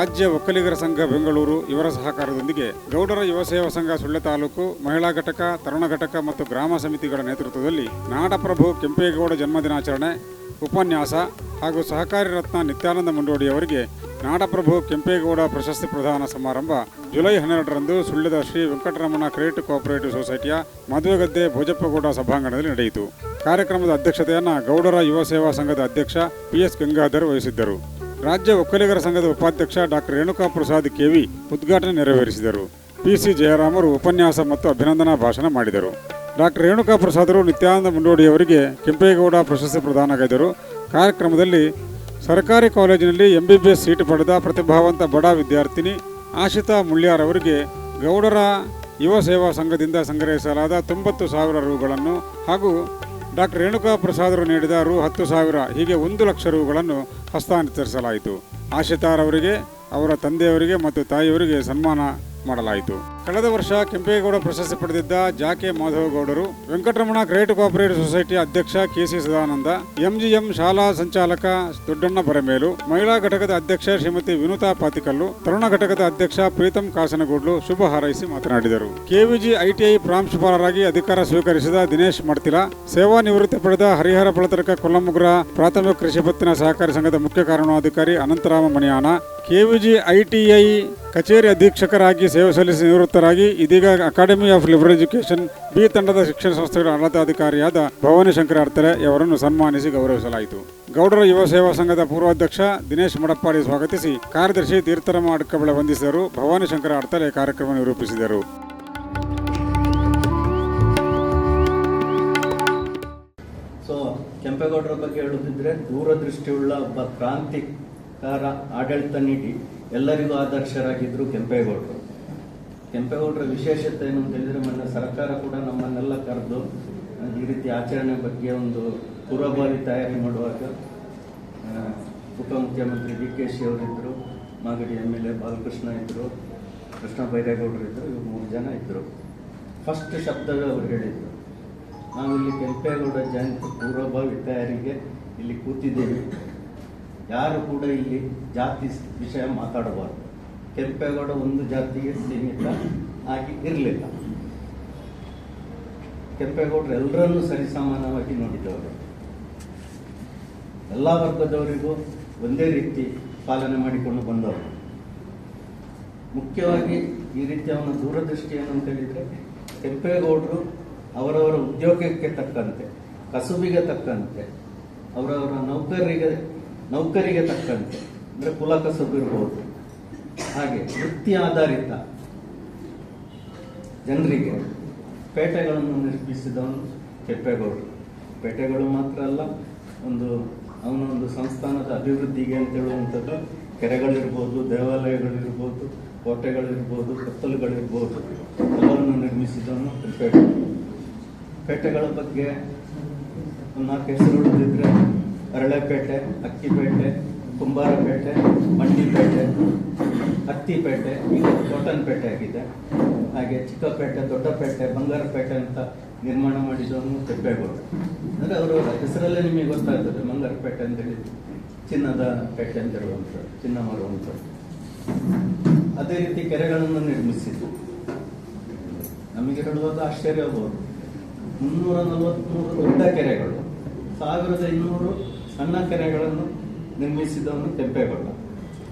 ರಾಜ್ಯ ಒಕ್ಕಲಿಗರ ಸಂಘ ಬೆಂಗಳೂರು ಇವರ ಸಹಕಾರದೊಂದಿಗೆ ಗೌಡರ ಯುವ ಸೇವಾ ಸಂಘ ಸುಳ್ಳೆ ತಾಲೂಕು, ಮಹಿಳಾ ಘಟಕ, ತರುಣ ಘಟಕ ಮತ್ತು ಗ್ರಾಮ ಸಮಿತಿಗಳ ನೇತೃತ್ವದಲ್ಲಿ ನಾಡಪ್ರಭು ಕೆಂಪೇಗೌಡ ಜನ್ಮದಿನಾಚರಣೆ, ಉಪನ್ಯಾಸ ಹಾಗೂ ಸಹಕಾರಿ ರತ್ನ ನಿತ್ಯಾನಂದ ಮುಂಡೋಡಿಯವರಿಗೆ ನಾಡಪ್ರಭು ಕೆಂಪೇಗೌಡ ಪ್ರಶಸ್ತಿ ಪ್ರದಾನ ಸಮಾರಂಭ ಜುಲೈ ಹನ್ನೆರಡರಂದು ಸುಳ್ಳದ ಶ್ರೀ ವೆಂಕಟರಮಣ ಕ್ರೆಡಿಟ್ ಕೋಆಪರೇಟಿವ್ ಸೊಸೈಟಿಯ ಮದುವೆಗದ್ದೆ ಭೋಜಪ್ಪಗೌಡ ಸಭಾಂಗಣದಲ್ಲಿ ನಡೆಯಿತು. ಕಾರ್ಯಕ್ರಮದ ಅಧ್ಯಕ್ಷತೆಯನ್ನು ಗೌಡರ ಯುವ ಸೇವಾ ಸಂಘದ ಅಧ್ಯಕ್ಷ ಪಿಎಸ್ ಗಂಗಾಧರ್ ವಹಿಸಿದ್ದರು. ರಾಜ್ಯ ಒಕ್ಕಲಿಗರ ಸಂಘದ ಉಪಾಧ್ಯಕ್ಷ ಡಾಕ್ಟರ್ ರೇಣುಕಾ ಪ್ರಸಾದ್ ಕೆವಿ ಉದ್ಘಾಟನೆ ನೆರವೇರಿಸಿದರು. ಪಿಸಿ ಜಯರಾಮರು ಉಪನ್ಯಾಸ ಮತ್ತು ಅಭಿನಂದನಾ ಭಾಷಣ ಮಾಡಿದರು. ಡಾಕ್ಟರ್ ರೇಣುಕಾ ಪ್ರಸಾದರು ನಿತ್ಯಾನಂದ ಮುಂಡೋಡಿಯವರಿಗೆ ಕೆಂಪೇಗೌಡ ಪ್ರಶಸ್ತಿ ಪ್ರದಾನಗೈದರು ಕಾರ್ಯಕ್ರಮದಲ್ಲಿ ಸರ್ಕಾರಿ ಕಾಲೇಜಿನಲ್ಲಿ ಎಂಬಿಬಿಎಸ್ ಸೀಟ್ ಪಡೆದ ಪ್ರತಿಭಾವಂತ ಬಡ ವಿದ್ಯಾರ್ಥಿನಿ ಆಶಿತಾ ಮುಳ್ಯಾರ್ ಅವರಿಗೆ ಗೌಡರ ಯುವ ಸೇವಾ ಸಂಘದಿಂದ ಸಂಗ್ರಹಿಸಲಾದ ತೊಂಬತ್ತು ಸಾವಿರ ರೂಗಳನ್ನು ಹಾಗೂ ಡಾಕ್ಟರ್ ರೇಣುಕಾ ಪ್ರಸಾದರು ನೀಡಿದ ರು ಹತ್ತು ಸಾವಿರ, ಹೀಗೆ ಒಂದು ಲಕ್ಷ ರೂಗಳನ್ನು ಹಸ್ತಾಂತರಿಸಲಾಯಿತು. ಆಶಿತಾರವರಿಗೆ ಅವರ ತಂದೆಯವರಿಗೆ ಮತ್ತು ತಾಯಿಯವರಿಗೆ ಸನ್ಮಾನ ಮಾಡಲಾಯಿತು. ಕಳೆದ ವರ್ಷ ಕೆಂಪೇಗೌಡ ಪ್ರಶಸ್ತಿ ಪಡೆದಿದ್ದ ಜಾಕೆ ಮಾಧವಗೌಡರು ವೆಂಕಟರಮಣ ಗ್ರೇಟ್ ಕೋಆಪರೇಟಿವ್ ಸೊಸೈಟಿ ಅಧ್ಯಕ್ಷ ಕೆಸಿ ಸದಾನಂದ, ಎಂಜಿಎಂ ಶಾಲಾ ಸಂಚಾಲಕ ದೊಡ್ಡಣ್ಣ ಬರಮೇಲು, ಮಹಿಳಾ ಘಟಕದ ಅಧ್ಯಕ್ಷ ಶ್ರೀಮತಿ ವಿನುತಾ ಪಾತಿಕಲ್ಲು, ತರುಣ ಘಟಕದ ಅಧ್ಯಕ್ಷ ಪ್ರೀತಂ ಕಾಸನಗೂಡ್ಲು ಶುಭ ಹಾರೈಸಿ ಮಾತನಾಡಿದರು. ಕೆವಿಜಿ ಐಟಿಐ ಪ್ರಾಂಶುಪಾಲರಾಗಿ ಅಧಿಕಾರ ಸ್ವೀಕರಿಸಿದ ದಿನೇಶ್ ಮಡ್ತಿಲ, ಸೇವಾ ನಿವೃತ್ತಿ ಪಡೆದ ಹರಿಹರ ಪಳತರಕ ಕೊಲ್ಲಮುಗ್ರ ಪ್ರಾಥಮಿಕ ಕೃಷಿ ಪತ್ತಿನ ಸಹಕಾರಿ ಸಂಘದ ಮುಖ್ಯ ಕಾರಣಾಧಿಕಾರಿ ಅನಂತರಾಮ ಮಣಿಯಾನ, ಕೆವಿಜಿ ಐಟಿಐ ಕಚೇರಿ ಅಧೀಕ್ಷಕರಾಗಿ, ಸೇವೆ ಸಲ್ಲಿಸಿ ನಿವೃತ್ತರಾಗಿ ಇದೀಗ academy of liberal education B ತಂಡದ ಶಿಕ್ಷಣ ಸಂಸ್ಥೆಗಳ ಆಡಳಿತಾಧಿಕಾರಿಯಾದ ಭವಾನಿ ಅರ್ತಲೆ ಅವರನ್ನು ಸನ್ಮಾನಿಸಿ ಗೌರವಿಸಲಾಯಿತು. ಗೌಡರ ಯುವ ಸೇವಾ ಸಂಘದ ಪೂರ್ವಾಧ್ಯಕ್ಷ ದಿನೇಶ್ ಮಡಪ್ಪಾಡಿ ಸ್ವಾಗತಿಸಿ ಕಾರ್ಯದರ್ಶಿ ತೀರ್ಥರಮ ಅಡ್ಕಬಳ ವಂದಿಸಿದರು. ಭವಾನಿ ಶಂಕರ ಕಾರ್ಯಕ್ರಮ ನಿರೂಪಿಸಿದರು. ಕೆಂಪೇಗೌಡರ ಬಗ್ಗೆ ಹೇಳುತ್ತಿದ್ರೆ ದೂರದೃಷ್ಟಿಯುಳ್ಳ ಒಬ್ಬ ಕ್ರಾಂತಿಕಾರ ಆಡಳಿತ ನೀಡಿ ಎಲ್ಲರಿಗೂ ಆದರ್ಶರಾಗಿದ್ದರು ಕೆಂಪೇಗೌಡರು. ಕೆಂಪೇಗೌಡರ ವಿಶೇಷತೆ ಏನು ಅಂತ ಹೇಳಿದ್ರೆ ಮೊನ್ನೆ ಸರ್ಕಾರ ಕೂಡ ನಮ್ಮನ್ನೆಲ್ಲ ಕರೆದು ಈ ರೀತಿ ಆಚರಣೆ ಬಗ್ಗೆ ಒಂದು ಪೂರ್ವಭಾವಿ ತಯಾರಿ ಮಾಡುವಾಗ ಉಪಮುಖ್ಯಮಂತ್ರಿ D K Shi ಅವರಿದ್ದರು Magadi M L A Balakrishna ಇದ್ದರು ಕೃಷ್ಣ ಬೈರೇಗೌಡರು ಇದ್ದರು ಇವ್ರು ಮೂರು ಜನ ಇದ್ದರು ಫಸ್ಟ್ ಶಬ್ದವೇ ಅವ್ರು ಹೇಳಿದರು ನಾವಿಲ್ಲಿ ಕೆಂಪೇಗೌಡ ಜಯಂತಿ ಪೂರ್ವಭಾವಿ ತಯಾರಿಗೆ ಇಲ್ಲಿ ಕೂತಿದ್ದೇವೆ. ಯಾರು ಕೂಡ ಇಲ್ಲಿ ಜಾತಿ ವಿಷಯ ಮಾತಾಡಬಾರ್ದು. ಕೆಂಪೇಗೌಡ ಒಂದು ಜಾತಿಗೆ ಸೀಮಿತ ಆಗಿ ಇರಲಿಲ್ಲ. ಕೆಂಪೇಗೌಡರು ಎಲ್ಲರನ್ನೂ ಸರಿಸಮಾನವಾಗಿ ನೋಡಿದವರು. ಎಲ್ಲ ವರ್ಗದವರಿಗೂ ಒಂದೇ ರೀತಿ ಪಾಲನೆ ಮಾಡಿಕೊಂಡು ಬಂದವರು. ಮುಖ್ಯವಾಗಿ ಈ ರೀತಿಯ ಅವನ ದೂರದೃಷ್ಟಿ ಅಂತ ಹೇಳಿದ್ರೆ, ಕೆಂಪೇಗೌಡರು ಅವರವರ ಉದ್ಯೋಗಕ್ಕೆ ತಕ್ಕಂತೆ, ಕಸುಬಿಗೆ ತಕ್ಕಂತೆ, ಅವರವರ ನೌಕರರಿಗೆ ನೌಕರಿಗೆ ತಕ್ಕಂತೆ, ಅಂದರೆ ಕುಲಕಸಬಿರ್ಬೋದು ಹಾಗೆ ವೃತ್ತಿ ಆಧಾರಿತ ಜನರಿಗೆ ಪೇಟೆಗಳನ್ನು ನಿರ್ಮಿಸಿದವನು ಕೆಪ್ಪೇಗೌಡರು ಪೇಟೆಗಳು ಮಾತ್ರ ಅಲ್ಲ, ಒಂದು ಅವನ ಒಂದು ಸಂಸ್ಥಾನದ ಅಭಿವೃದ್ಧಿಗೆ ಅಂತ ಹೇಳುವಂಥದ್ದು ಕೆರೆಗಳಿರ್ಬೋದು, ದೇವಾಲಯಗಳಿರ್ಬೋದು, ಕೋಟೆಗಳಿರ್ಬೋದು, ಕತ್ತಲುಗಳಿರ್ಬೋದು, ಎಲ್ಲವನ್ನು ನಿರ್ಮಿಸಿದವನು ಪೇಟೆ ಪೇಟೆಗಳ ಬಗ್ಗೆ ನಾಲ್ಕು ಹೆಸರು ಉಳಿದಿದ್ರೆ ಅರಳೆಪೇಟೆ, ಅಕ್ಕಿಪೇಟೆ, ಕುಂಬಾರಪೇಟೆ, ಮಂಡಿಪೇಟೆ, ಅತ್ತಿಪೇಟೆ ಈಗ ದೊಡ್ಡನಪೇಟೆ ಆಗಿದೆ. ಹಾಗೆ ಚಿಕ್ಕಪೇಟೆ, ದೊಡ್ಡಪೇಟೆ, ಬಂಗಾರಪೇಟೆ ಅಂತ ನಿರ್ಮಾಣ ಮಾಡಿದವನು ತೆಪ್ಪೇಗೌಡ ಅಂದರೆ ಅವರು ಹೆಸರಲ್ಲೇ ನಿಮಗೆ ಗೊತ್ತಾಗ್ತದೆ, ಬಂಗಾರಪೇಟೆ ಅಂತ ಹೇಳಿ. ಚಿನ್ನದ ಪೇಟೆ ಅಂತ ಹೇಳುವಂಥದ್ದು, ಚಿನ್ನ ಮಾಡುವಂಥದ್ದು ಅದೇ ರೀತಿ ಕೆರೆಗಳನ್ನು ನಿರ್ಮಿಸಿದ್ದು ನಮಗೆ ಹೇಳುವಾಗ ಆಶ್ಚರ್ಯ ಆಗ್ಬೋದು. ಮುನ್ನೂರ ನಲವತ್ತ್ಮೂರು ದೊಡ್ಡ ಕೆರೆಗಳು, ಸಾವಿರದ ಇನ್ನೂರು ಸಣ್ಣ ಕೆರೆಗಳನ್ನು ನಿರ್ಮಿಸಿದವನು ಕೆಂಪೇಗೌಡ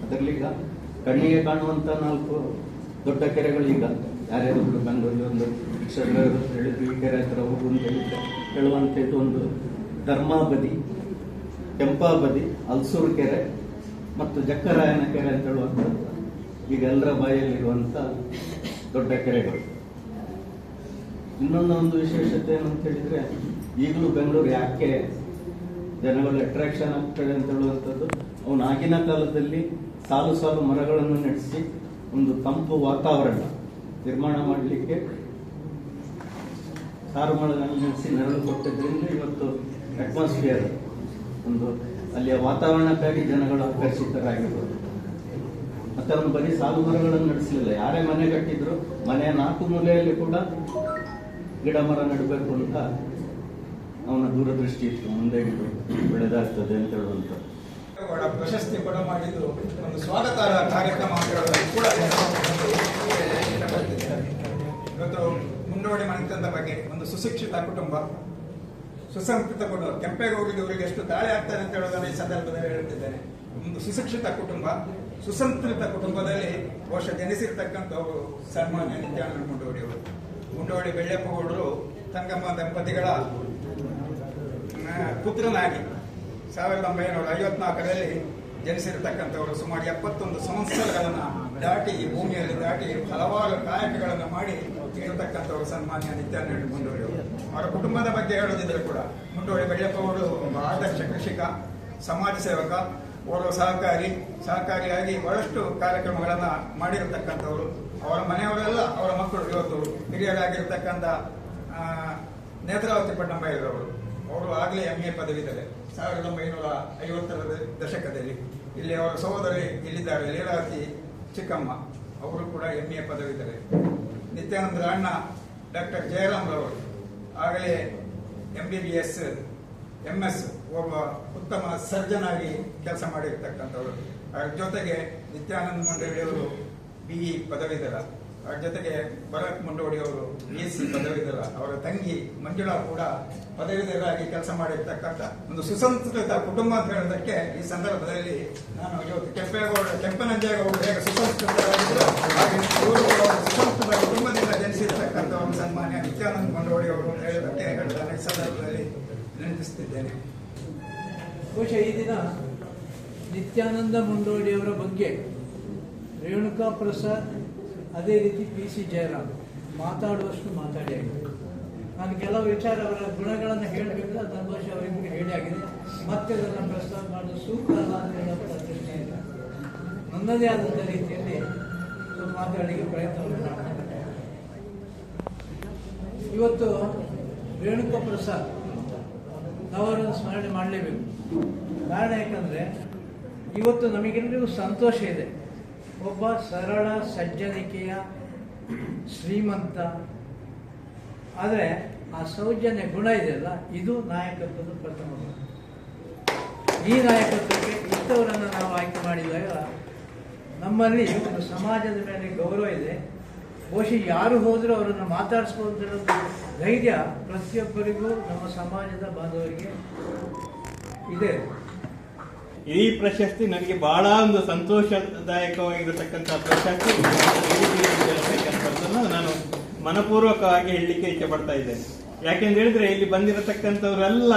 ಅದರಲ್ಲಿ ಈಗ ಕಣ್ಣಿಗೆ ಕಾಣುವಂಥ ನಾಲ್ಕು ದೊಡ್ಡ ಕೆರೆಗಳು ಈಗ. ಯಾರ್ಯಾರೊಬ್ರು ಬೆಂಗಳೂರಲ್ಲಿ ಒಂದು ಹೇಳಿದ್ರು, ಈ ಕೆರೆ ಹತ್ರ ಹೋಗು ಅಂತ ಹೇಳಿದ್ರೆ. ಹೇಳುವಂಥದ್ದು ಒಂದು ಧರ್ಮಾಬದಿ, ಕೆಂಪಾಬದಿ, ಅಲ್ಸೂರು ಕೆರೆ ಮತ್ತು ಜಕ್ಕರಾಯನ ಕೆರೆ ಅಂತ ಹೇಳುವಂಥದ್ದು. ಈಗ ಎಲ್ಲರ ಬಾಯಲ್ಲಿರುವಂಥ ದೊಡ್ಡ ಕೆರೆಗಳು. ಇನ್ನೊಂದು ಒಂದು ವಿಶೇಷತೆ ಏನು ಅಂತ ಹೇಳಿದ್ರೆ, ಈಗಲೂ ಬೆಂಗಳೂರು ಯಾಕೆ ಜನಗಳು ಅಟ್ರಾಕ್ಷನ್ ಆಗ್ತದೆ ಅಂತ ಹೇಳುವಂಥದ್ದು. ಅವನು ಆಗಿನ ಕಾಲದಲ್ಲಿ ಸಾಲು ಸಾಲು ಮರಗಳನ್ನು ನಡೆಸಿ ಒಂದು ತಂಪು ವಾತಾವರಣ ನಿರ್ಮಾಣ ಮಾಡಲಿಕ್ಕೆ ಸಾರು ಮರಗಳನ್ನು ನಡೆಸಿ ನೆರಳು ಕೊಟ್ಟಿದ್ದರಿಂದ ಇವತ್ತು ಅಟ್ಮಾಸ್ಫಿಯರ್ ಒಂದು ಅಲ್ಲಿಯ ವಾತಾವರಣಕ್ಕಾಗಿ ಜನಗಳು ಆಕರ್ಷಿತರಾಗಿರ್ಬೋದು. ಮತ್ತೆ ಅವನು ಬರೀ ಸಾಲು ಮರಗಳನ್ನು ನಡೆಸಲಿಲ್ಲ. ಯಾರೇ ಮನೆ ಕಟ್ಟಿದ್ರು ಮನೆಯ ನಾಲ್ಕು ಮೂಲೆಯಲ್ಲಿ ಕೂಡ ಗಿಡ ಮರ ನೆಡಬೇಕು ಅಂತ ಅವನ ದೂರದೃಷ್ಟಿ ಇತ್ತು, ಮುಂದೆ ಬೆಳೆದಾಗ್ತದೆ ಅಂತ ಹೇಳುವಂತ. ಅವರ ಪ್ರಶಸ್ತಿ ಕೂಡ ಮಾಡಿದ್ದು ಒಂದು ಸ್ವಾಗತ ಕಾರ್ಯಕ್ರಮ ಕೂಡ. ಇವತ್ತು ಮುಂಡೋಡಿ ಮನೆತನದ ಬಗ್ಗೆ ಒಂದು ಸುಶಿಕ್ಷಿತ ಕುಟುಂಬ, ಸುಸಂಸ್ಕೃತ ಕುಟುಂಬ, ಕೆಂಪೇಗೌಡರಿಗೆ ಎಷ್ಟು ದಾಳಿ ಆಗ್ತಾರೆ ಅಂತ ಹೇಳೋದನ್ನ ಈ ಸಂದರ್ಭದಲ್ಲಿ ಹೇಳುತ್ತಿದ್ದೇನೆ. ಒಂದು ಸುಶಿಕ್ಷಿತ ಕುಟುಂಬ, ಸುಸಂಸ್ಕೃತ ಕುಟುಂಬದಲ್ಲಿ ಬಹುಶಃ ಜನಿಸಿರ್ತಕ್ಕಂಥವರು ಸನ್ಮಾನ್ಯ ನಿತ್ಯಾನಂದ ಮುಂಡೋಡಿ ಅವರು. ಮುಂಡೋಡಿ ಬೆಳ್ಳೆಪ್ಪಗೌಡರು, ತಂಗಮ್ಮ ದಂಪತಿಗಳ ಪುತ್ರನಾಗಿ ಸಾವಿರದ ಒಂಬೈನೂರ ಐವತ್ನಾಲ್ಕರಲ್ಲಿ ಜನಿಸಿರತಕ್ಕಂಥವರು ಸುಮಾರು ಎಪ್ಪತ್ತೊಂದು ಸಂವತ್ಸರಗಳನ್ನು ದಾಟಿ ಭೂಮಿಯಲ್ಲಿ ದಾಟಿ ಹಲವಾರು ಕಾಯಕಗಳನ್ನು ಮಾಡಿ ಇರತಕ್ಕಂಥವರು ಸನ್ಮಾನ್ಯ ನಿತ್ಯಾನಂದ ಮುಂಡೋಳಿ ಅವರು. ಕುಟುಂಬದ ಬಗ್ಗೆ ಹೇಳೋದಿದ್ರೆ ಕೂಡ ಮುಂಡೋಳಿ ಬೆಳ್ಳಪ್ಪ ಅವರು ಆದರ್ಶ ಕೃಷಿಕ, ಸಮಾಜ ಸೇವಕ, ಓರ್ವ ಸಹಕಾರಿ, ಸಹಕಾರಿಯಾಗಿ ಬಹಳಷ್ಟು ಕಾರ್ಯಕ್ರಮಗಳನ್ನು ಮಾಡಿರತಕ್ಕಂಥವರು. ಅವರ ಮನೆಯವರೆಲ್ಲ ಅವರ ಮಕ್ಕಳು ಇವತ್ತು ಹಿರಿಯರಾಗಿರ್ತಕ್ಕಂಥ ನೇತ್ರಾವತಿ ಪಟ್ಟಣ ಪಟ್ಟಂಬೈರವರು ಅವರು ಆಗಲೇ ಎಂ ಎ ಪದವಿದ್ದಾರೆ ಸಾವಿರದ ಒಂಬೈನೂರ ಐವತ್ತರ ದಶಕದಲ್ಲಿ ಇಲ್ಲಿ ಅವರ ಸಹೋದರಿ ಇಲ್ಲಿದ್ದಾರೆ, ಲೀಲಾವತಿ ಚಿಕ್ಕಮ್ಮ. ಅವರು ಕೂಡ ಎಂ ಎ ಪದವಿದ್ದಾರೆ ನಿತ್ಯಾನಂದರ ಅಣ್ಣ ಡಾಕ್ಟರ್ ಜಯರಾಮ್ರವರು. ಆಗಲೇ M B B S M S ಒಬ್ಬ ಉತ್ತಮ ಸರ್ಜನ್ ಆಗಿ ಕೆಲಸ ಮಾಡಿರ್ತಕ್ಕಂಥವ್ರು. ಅದರ ಜೊತೆಗೆ ನಿತ್ಯಾನಂದ ಮಂಡಳಿಯವರು ಬಿ ಇ ಪದವೀಧರ. ಅದರ ಜೊತೆಗೆ ಭರತ್ ಮುಂಡೋಡಿ ಅವರು ಬಿ ಎಸ್ ಸಿ ಪದವೀಧರ, ಅವರ ತಂಗಿ ಮಂಜುಳಾ ಕೂಡ ಪದವೀಧರಾಗಿ ಕೆಲಸ ಮಾಡಿರ್ತಕ್ಕಂಥ ಒಂದು ಸುಸಂಸ್ಕೃತ ಕುಟುಂಬ ಅಂತ ಹೇಳೋದಕ್ಕೆ ಈ ಸಂದರ್ಭದಲ್ಲಿ ನಾನು ಇವತ್ತು ಕೆಂಪೇಗೌಡ, ಕೆಂಪನಂಜೇಗೌಡ ಹೇಗೆ ಸುಸಂಸ್ಕೃತರಾಗಿದ್ದರು ಸುಸಂಸ್ಕೃತ ಕುಟುಂಬದಿಂದ ಜನಿಸಿರ್ತಕ್ಕಂಥ ಒಂದು ಸನ್ಮಾನ್ಯ ನಿತ್ಯಾನಂದ ಮಂಡೋಡಿ ಅವರು ಹೇಳೋದಕ್ಕೆ ಹೇಳೋದನ್ನ ಈ ಸಂದರ್ಭದಲ್ಲಿ ವಿನಂತಿಸುತ್ತಿದ್ದೇನೆ ಬಹುಶಃ ಈ ದಿನ ನಿತ್ಯಾನಂದ ಮುಂಡೋಡಿಯವರ ಬಗ್ಗೆ ರೇಣುಕಾ ಪ್ರಸಾದ್ ಅದೇ ರೀತಿ ಪಿ ಸಿ ಜಯರಾಮ್ ಮಾತಾಡುವಷ್ಟು ಮಾತಾಡಿ ಆಗಿದೆ. ನಾನು ಕೆಲವು ವಿಚಾರ ಅವರ ಗುಣಗಳನ್ನು ಹೇಳಬೇಕು ಅದನ್ನು ಭಾಷೆ ಅವರಿಬ್ಬರು ಹೇಳಿ ಆಗಿದೆ. ಮತ್ತೆ ಅದನ್ನು ಪ್ರಸ್ತಾವ ಮಾಡೋದು ಸೂಕ್ತ ಅಲ್ಲ ಅಂತ ಹೇಳುವಂಥ ಇಲ್ಲ. ನನ್ನದೇ ಆದಂಥ ರೀತಿಯಲ್ಲಿ ಮಾತಾಡಲಿಕ್ಕೆ ಪ್ರಯತ್ನವನ್ನು ಮಾಡ್ತಾರೆ ಇವತ್ತು ರೇಣುಕಾ ಪ್ರಸಾದ್ ಅವರನ್ನು ಸ್ಮರಣೆ ಮಾಡಲೇಬೇಕು. ಕಾರಣ ಯಾಕಂದರೆ ಇವತ್ತು ನಮಗೆಲ್ಲರಿಗೂ ಸಂತೋಷ ಇದೆ. ಒಬ್ಬ ಸರಳ ಸಜ್ಜನಿಕೆಯ ಶ್ರೀಮಂತ. ಆದರೆ ಆ ಸೌಜನ್ಯ ಗುಣ ಇದೆಯಲ್ಲ, ಇದು ನಾಯಕತ್ವದ ಪ್ರಥಮ ಗುಣ. ಈ ನಾಯಕತ್ವಕ್ಕೆ ಇಂಥವರನ್ನು ನಾವು ಆಯ್ಕೆ ಮಾಡಿದಾಗ ನಮ್ಮಲ್ಲಿ ಒಂದು ಸಮಾಜದ ಮೇಲೆ ಗೌರವ ಇದೆ. ಬಹುಶಃ ಯಾರು ಹೋದರೂ ಅವರನ್ನು ಮಾತಾಡಿಸ್ಬೋದು ಧೈರ್ಯ ಪ್ರತಿಯೊಬ್ಬರಿಗೂ ನಮ್ಮ ಸಮಾಜದ ಬಾಂಧವರಿಗೆ ಇದೆ. ಈ ಪ್ರಶಸ್ತಿ ನನಗೆ ಬಹಳ ಒಂದು ಸಂತೋಷದಾಯಕವಾಗಿರತಕ್ಕಂಥ ಪ್ರಶಸ್ತಿ. ನಾನು ಮನಪೂರ್ವಕವಾಗಿ ಹೇಳಲಿಕ್ಕೆ ಇಚ್ಛೆ ಪಡ್ತಾ ಇದ್ದೇನೆ. ಯಾಕೆಂತ ಹೇಳಿದ್ರೆ ಇಲ್ಲಿ ಬಂದಿರತಕ್ಕಂಥವರೆಲ್ಲ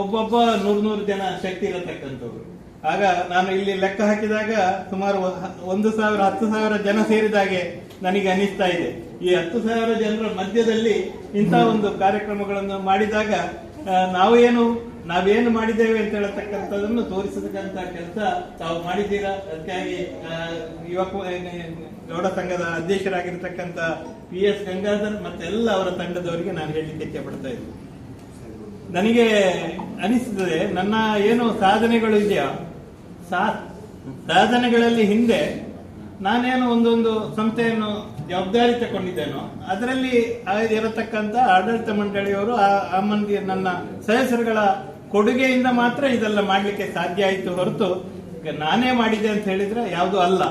ಒಬ್ಬೊಬ್ಬ ನೂರು ನೂರು ಜನ ಶಕ್ತಿ ಇರತಕ್ಕಂಥವ್ರು. ಆಗ ನಾನು ಇಲ್ಲಿ ಲೆಕ್ಕ ಹಾಕಿದಾಗ ಸುಮಾರು ಒಂದು ಸಾವಿರ, ಹತ್ತು ಸಾವಿರ ಜನ ಸೇರಿದಾಗೆ ನನಗೆ ಅನಿಸ್ತಾ ಇದೆ. ಈ ಹತ್ತು ಸಾವಿರ ಜನರ ಮಧ್ಯದಲ್ಲಿ ಇಂಥ ಒಂದು ಕಾರ್ಯಕ್ರಮಗಳನ್ನು ಮಾಡಿದಾಗ ನಾವು ಏನು ನಾವೇನು ಮಾಡಿದ್ದೇವೆ ಅಂತ ಹೇಳತಕ್ಕಂಥದನ್ನು ತೋರಿಸತಕ್ಕಂಥ ಕೆಲಸ ತಾವು ಮಾಡಿದ್ದೀರಾ? ಅದಕ್ಕಾಗಿ ಯುವಕ ಗೌಡ ಸಂಘದ ಅಧ್ಯಕ್ಷರಾಗಿರ್ತಕ್ಕಂಥ ಪಿ ಎಸ್ ಗಂಗಾಧರ್ ಮತ್ತೆ ಎಲ್ಲ ಅವರ ತಂಡದವರಿಗೆ ನಾನು ಹೇಳಲಿಕ್ಕೆ ಇಚ್ಛೆ ಪಡ್ತಾ ಇದ್ದೀನಿ ನನಗೆ ಅನಿಸ್ತದೆ, ನನ್ನ ಏನು ಸಾಧನೆಗಳು ಇದೆಯಾ? ಸಾಧನೆಗಳಲ್ಲಿ ಹಿಂದೆ ನಾನೇನು ಒಂದೊಂದು ಸಂಸ್ಥೆಯನ್ನು ಜವಾಬ್ದಾರಿ ತಗೊಂಡಿದ್ದೇನೋ, ಅದರಲ್ಲಿ ಇರತಕ್ಕಂಥ ಆಡಳಿತ ಮಂಡಳಿಯವರು ಆ ಮಂದಿ ನನ್ನ ಸದಸ್ಯರುಗಳ ಕೊಡುಗೆಯಿಂದ ಮಾತ್ರ ಇದೆಲ್ಲ ಮಾಡಲಿಕ್ಕೆ ಸಾಧ್ಯ ಆಯಿತು ಹೊರತು ನಾನೇ ಮಾಡಿದೆ ಅಂತ ಹೇಳಿದ್ರೆ ಯಾವುದು ಅಲ್ಲ.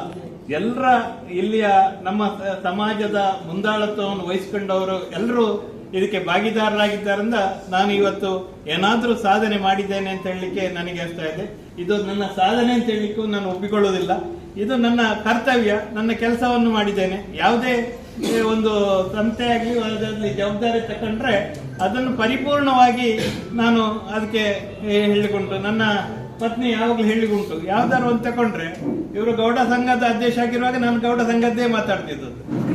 ಎಲ್ಲರ ಇಲ್ಲಿಯ ನಮ್ಮ ಸಮಾಜದ ಮುಂದಾಳತ್ವವನ್ನು ವಹಿಸಿಕೊಂಡವರು ಎಲ್ಲರೂ ಇದಕ್ಕೆ ಭಾಗಿದಾರರಾಗಿದ್ದರಿಂದ ನಾನು ಇವತ್ತು ಏನಾದರೂ ಸಾಧನೆ ಮಾಡಿದ್ದೇನೆ ಅಂತ ಹೇಳಲಿಕ್ಕೆ ನನಗೆ ಅನಿಸ್ತಾ ಇದೆ. ಇದು ನನ್ನ ಸಾಧನೆ ಅಂತ ಹೇಳಲಿಕ್ಕೂ ನಾನು ಒಪ್ಪಿಕೊಳ್ಳೋದಿಲ್ಲ. ಇದು ನನ್ನ ಕರ್ತವ್ಯ, ನನ್ನ ಕೆಲಸವನ್ನು ಮಾಡಿದ್ದೇನೆ. ಯಾವುದೇ ಒಂದು ಸಂಸ್ಥೆಯಾಗಲಿ ಅದರಲ್ಲಿ ಜವಾಬ್ದಾರಿ ತಗೊಂಡ್ರೆ ಅದನ್ನು ಪರಿಪೂರ್ಣವಾಗಿ ನಾನು ಅದಕ್ಕೆ ಹೇಳಿಕೊಂಡು ನನ್ನ ಪತ್ನಿ ಯಾವಾಗಲೂ ಹೇಳಿಗುಂಟು. ಯಾವ್ದಾರು ಒಂದು ತಕೊಂಡ್ರೆ, ಇವರು ಗೌಡ ಸಂಘದ ಅಧ್ಯಕ್ಷ ಆಗಿರುವಾಗ ನಾನು ಗೌಡ ಸಂಘದ್ದೇ ಮಾತಾಡ್ತಿದ್ದು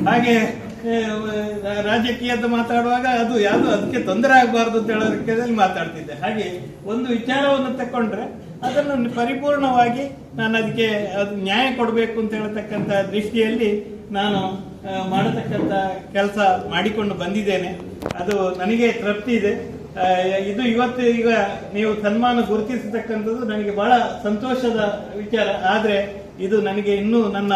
ಹಾಗೆ ರಾಜಕೀಯದ್ದು ರಾಜಕೀಯದ ಮಾತಾಡುವಾಗ ಅದು ಯಾವುದು ಅದಕ್ಕೆ ತೊಂದರೆ ಆಗಬಾರ್ದು ಅಂತ ಹೇಳೋದಕ್ಕೆ ಮಾತಾಡ್ತಿದ್ದೆ. ಹಾಗೆ ಒಂದು ವಿಚಾರವನ್ನು ತಕೊಂಡ್ರೆ, ಅದನ್ನು ಪರಿಪೂರ್ಣವಾಗಿ ನಾನು ಅದಕ್ಕೆ ಅದು ನ್ಯಾಯ ಕೊಡಬೇಕು ಅಂತ ಹೇಳ್ತಕ್ಕಂಥ ದೃಷ್ಟಿಯಲ್ಲಿ ನಾನು ಮಾಡತಕ್ಕಂಥ ಕೆಲಸ ಮಾಡಿಕೊಂಡು ಬಂದಿದ್ದೇನೆ. ಅದು ನನಗೆ ತೃಪ್ತಿ ಇದೆ. ಇದು ಇವತ್ತು ಈಗ ನೀವು ಸನ್ಮಾನ ಗುರುತಿಸತಕ್ಕಂಥದ್ದು ನನಗೆ ಬಹಳ ಸಂತೋಷದ ವಿಚಾರ. ಆದರೆ ಇದು ನನಗೆ ಇನ್ನೂ ನನ್ನ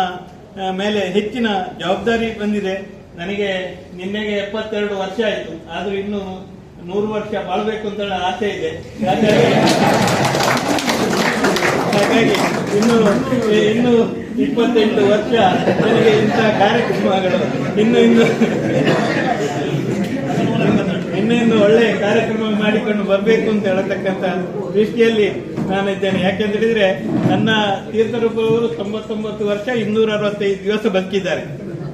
ಮೇಲೆ ಹೆಚ್ಚಿನ ಜವಾಬ್ದಾರಿ ಬಂದಿದೆ. ನನಗೆ ನಿನ್ನೆಗೆ ಎಪ್ಪತ್ತೆರಡು ವರ್ಷ ಆಯಿತು. ಆದರೂ ಇನ್ನೂ ನೂರು ವರ್ಷ ಬಾಳ್ಬೇಕು ಅಂತ ಆಸೆ ಇದೆ. ಹಾಗಾಗಿ ಇನ್ನು ಇನ್ನು ಇಪ್ಪತ್ತೆಂಟು ವರ್ಷ ನನಗೆ ಇಂಥ ಕಾರ್ಯಕ್ರಮಗಳು ಇನ್ನು ಇನ್ನು ಇನ್ನೂ ಇನ್ನು ಒಳ್ಳೆ ಕಾರ್ಯಕ್ರಮ ಮಾಡಿಕೊಂಡು ಬರಬೇಕು ಅಂತ ಹೇಳತಕ್ಕಂತ ದೃಷ್ಟಿಯಲ್ಲಿ ನಾನು ಇದ್ದೇನೆ ಯಾಕೆಂತ ಹೇಳಿದ್ರೆ ನನ್ನ ತೀರ್ಥರೂಪವರು ತೊಂಬತ್ತೊಂಬತ್ತು ವರ್ಷ ಇನ್ನೂರ ಅರವತ್ತೈದು ದಿವಸ ಬದುಕಿದ್ದಾರೆ.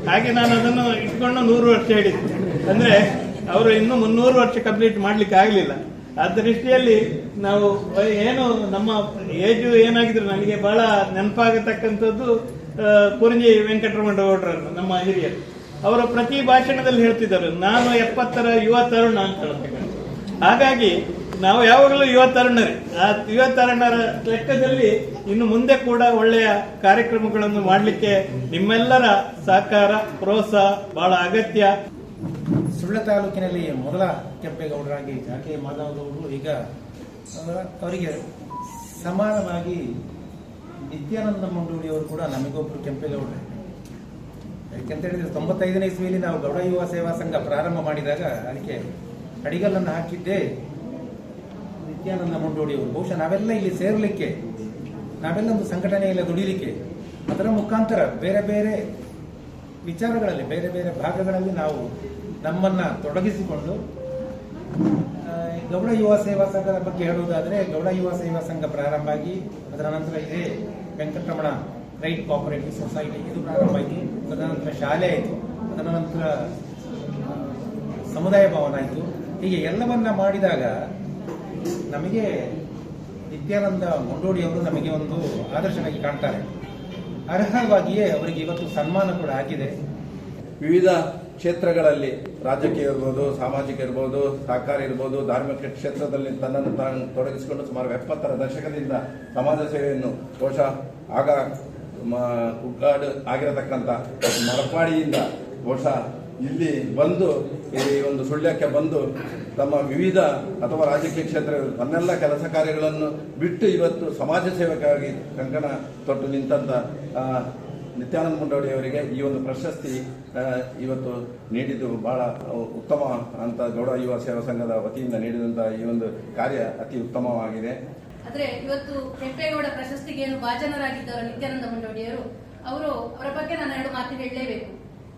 ಹಾಗೆ ನಾನು ಅದನ್ನು ಇಟ್ಕೊಂಡು ನೂರು ವರ್ಷ ಹೇಳಿದ್ದೆ. ಅಂದ್ರೆ ಅವರು ಇನ್ನೂ ಮುನ್ನೂರು ವರ್ಷ ಕಂಪ್ಲೀಟ್ ಮಾಡ್ಲಿಕ್ಕೆ ಆಗಲಿಲ್ಲ. ಆ ದೃಷ್ಟಿಯಲ್ಲಿ ನಾವು ಏನು ನಮ್ಮ ಏಜು ಏನಾಗಿದ್ರು ನನಗೆ ಬಹಳ ನೆನಪಾಗತಕ್ಕಂಥದ್ದು ಕುರಂಜಿ ವೆಂಕಟರಮಣ ಗೌಡ್ರನ್ನು ನಮ್ಮ ಹಿರಿಯರು. ಅವರು ಪ್ರತಿ ಭಾಷಣದಲ್ಲಿ ಹೇಳ್ತಿದ್ದಾರೆ, ನಾನು ಎಪ್ಪತ್ತರ ಯುವ ತರುಣ ಅಂತ ಹೇಳ್ತಕ್ಕಂಥ ಹಾಗಾಗಿ ನಾವು ಯಾವಾಗಲೂ ಯುವ ತರುಣರೇ. ಆ ಯುವ ತರುಣರ ಲೆಕ್ಕದಲ್ಲಿ ಇನ್ನು ಮುಂದೆ ಕೂಡ ಒಳ್ಳೆಯ ಕಾರ್ಯಕ್ರಮಗಳನ್ನು ಮಾಡಲಿಕ್ಕೆ ನಿಮ್ಮೆಲ್ಲರ ಸಹಕಾರ, ಪ್ರೋತ್ಸಾಹ ಬಹಳ ಅಗತ್ಯ. ಸುಳ್ಳ ತಾಲೂಕಿನಲ್ಲಿ ಮೊದಲ ಕೆಂಪೇಗೌಡರಾಗಿ ಜಾಕೆ ಮಾಧವಗೌಡರು ಈಗ ಅವರಿಗೆ ಸಮಾನವಾಗಿ ನಿತ್ಯಾನಂದ ಮಂಡೂರಿಯವರು ಕೂಡ ನಮಗೊಬ್ಬರು ಕೆಂಪೇಗೌಡರು. ಯಾಕೆಂತ ಹೇಳಿದ್ರೆ ತೊಂಬತ್ತೈದನೇ ಇಸ್ವಿಯಲ್ಲಿ ನಾವು ಗೌಡ ಯುವ ಸೇವಾ ಸಂಘ ಪ್ರಾರಂಭ ಮಾಡಿದಾಗ ಅದಕ್ಕೆ ಅಡಿಗಲ್ಲನ್ನು ಹಾಕಿದ್ದೇ ನಿತ್ಯಾನಂದ ಮಂಡೋಡಿಯವರು ಬಹುಶಃ ನಾವೆಲ್ಲ ಇಲ್ಲಿ ಸೇರಲಿಕ್ಕೆ ನಾವೆಲ್ಲ ಒಂದು ಸಂಘಟನೆಯಲ್ಲಿ ದುಡಿಲಿಕ್ಕೆ, ಅದರ ಮುಖಾಂತರ ಬೇರೆ ಬೇರೆ ವಿಚಾರಗಳಲ್ಲಿ, ಬೇರೆ ಬೇರೆ ಭಾಗಗಳಲ್ಲಿ ನಾವು ನಮ್ಮನ್ನ ತೊಡಗಿಸಿಕೊಂಡು ಗೌಡ ಯುವ ಸೇವಾ ಸಂಘದ ಬಗ್ಗೆ ಹೇಳುವುದಾದರೆ, ಗೌಡ ಯುವ ಸೇವಾ ಸಂಘ ಪ್ರಾರಂಭ ಆಗಿ, ಅದರ ನಂತರ ಇದೇ ವೆಂಕಟರಮಣ ರೈಟ್ ಕೋಆಪರೇಟಿವ್ ಸೊಸೈಟಿ, ಇದು ಪ್ರಾರಂಭ ಆಯಿತು ಅದರ ನಂತರ ಶಾಲೆ ಆಯಿತು. ಅದರ ನಂತರ ಸಮುದಾಯ ಭವನ ಆಯಿತು. ಹೀಗೆ ಎಲ್ಲವನ್ನ ಮಾಡಿದಾಗ ನಮಗೆ ನಿತ್ಯಾನಂದ ಮುಂಡೋಡಿಯವರು ನಮಗೆ ಒಂದು ಆದರ್ಶವಾಗಿ ಕಾಣ್ತಾರೆ. ಅರ್ಹವಾಗಿಯೇ ಅವರಿಗೆ ಇವತ್ತು ಸನ್ಮಾನ ಕೂಡ ಆಗಿದೆ. ವಿವಿಧ ಕ್ಷೇತ್ರಗಳಲ್ಲಿ ರಾಜಕೀಯ ಇರ್ಬೋದು, ಸಾಮಾಜಿಕ ಇರ್ಬೋದು, ಸಹಕಾರ ಇರ್ಬೋದು, ಧಾರ್ಮಿಕ ಕ್ಷೇತ್ರದಲ್ಲಿ ತನ್ನನ್ನು ತಾನು ತೊಡಗಿಸಿಕೊಂಡು ಸುಮಾರು ಎಪ್ಪತ್ತರ ದಶಕದಿಂದ ಸಮಾಜ ಸೇವೆಯನ್ನು ಬಹುಶಃ ಆಗ ಕುಗ್ಗಾಡು ಆಗಿರತಕ್ಕಂಥ ಮರಪಾಡಿಯಿಂದ ಬಹುಶಃ ಇಲ್ಲಿ ಬಂದು ಈ ಒಂದು ಸುಳ್ಯಕ್ಕೆ ಬಂದು ತಮ್ಮ ವಿವಿಧ ಅಥವಾ ರಾಜಕೀಯ ಕ್ಷೇತ್ರ ತನ್ನೆಲ್ಲ ಕೆಲಸ ಕಾರ್ಯಗಳನ್ನು ಬಿಟ್ಟು ಇವತ್ತು ಸಮಾಜ ಸೇವಕಾಗಿ ಕಂಕಣ ತೊಟ್ಟು ನಿಂತಂತ ನಿತ್ಯಾನಂದ ಮುಂಡೋಡಿಯವರಿಗೆ ಈ ಒಂದು ಪ್ರಶಸ್ತಿ ಇವತ್ತು ನೀಡಿದ್ದು ಬಹಳ ಉತ್ತಮ ಅಂತ ಗೌಡ ಯುವ ಸೇವಾ ಸಂಘದ ವತಿಯಿಂದ ನೀಡಿದಂತಹ ಈ ಒಂದು ಕಾರ್ಯ ಅತಿ ಉತ್ತಮವಾಗಿದೆ. ಆದ್ರೆ ಇವತ್ತು ಕೆಂಪೇಗೌಡ ಪ್ರಶಸ್ತಿಗೆ ಭಾಜನರಾಗಿದ್ದವರು ನಿತ್ಯಾನಂದ ಮುಂಡೋಡಿಯವರು, ಅವರು ಅವರ ಬಗ್ಗೆ ನಾನು ಎರಡು ಮಾತು ಹೇಳಲೇಬೇಕು.